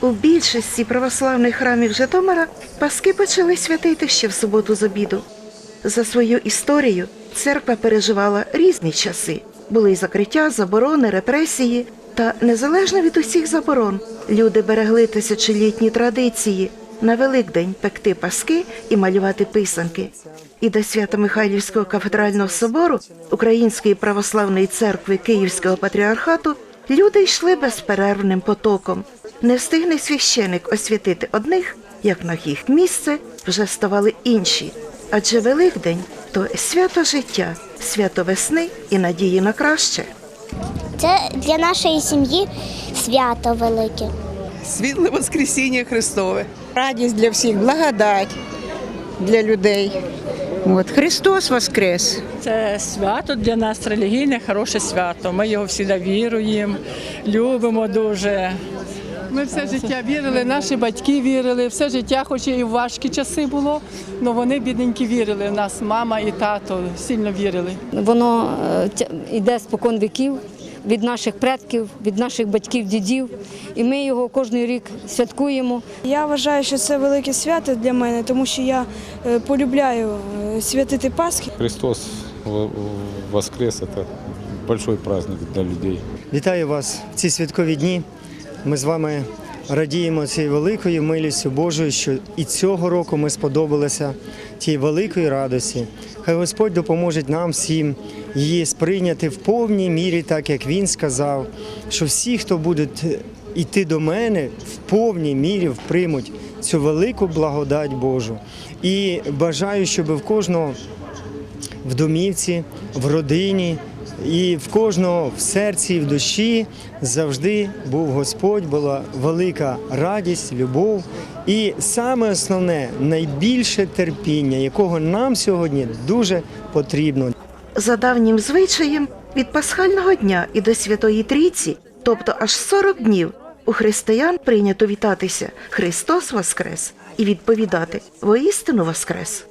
У більшості православних храмів Житомира паски почали святити ще в суботу з обіду. За свою історію церква переживала різні часи. Були й закриття, заборони, репресії. Та незалежно від усіх заборон, люди берегли тисячолітні традиції на Великдень пекти паски і малювати писанки. І до Свято-Михайлівського кафедрального собору Української православної церкви Київського патріархату люди йшли безперервним потоком. Не встигне священик освятити одних, як на їх місце вже ставали інші. Адже Великдень то свято життя, свято весни і надії на краще. Це для нашої сім'ї свято велике. Світле Воскресіння Христове. Радість для всіх, благодать для людей. От Христос Воскрес! Це свято для нас релігійне, хороше свято. Ми його завжди віруємо, любимо дуже. Ми все життя вірили, наші батьки вірили, все життя, хоч і в важкі часи було, але вони бідненькі вірили. У нас мама і тато сильно вірили. Воно е, йде спокон віків від наших предків, від наших батьків, дідів. І ми його кожен рік святкуємо. Я вважаю, що це велике свято для мене, тому що я е, полюбляю е, святити Пасхи. Христос воскрес – это большой праздник для людей. Вітаю вас в ці святкові дні. Ми з вами радіємо цією великою милістю Божою, що і цього року ми сподобалися тій великої радості. Хай Господь допоможе нам всім її сприйняти в повній мірі, так як Він сказав, що всі, хто будуть йти до мене, в повній мірі приймуть цю велику благодать Божу. І бажаю, щоб в кожного в домівці, в родині і в кожного в серці і в душі завжди був Господь, була велика радість, любов і саме основне найбільше терпіння, якого нам сьогодні дуже потрібно. За давнім звичаєм від пасхального дня і до Святої Трійці, тобто аж 40 днів, у християн прийнято вітатися Христос Воскрес і відповідати Воістину Воскрес.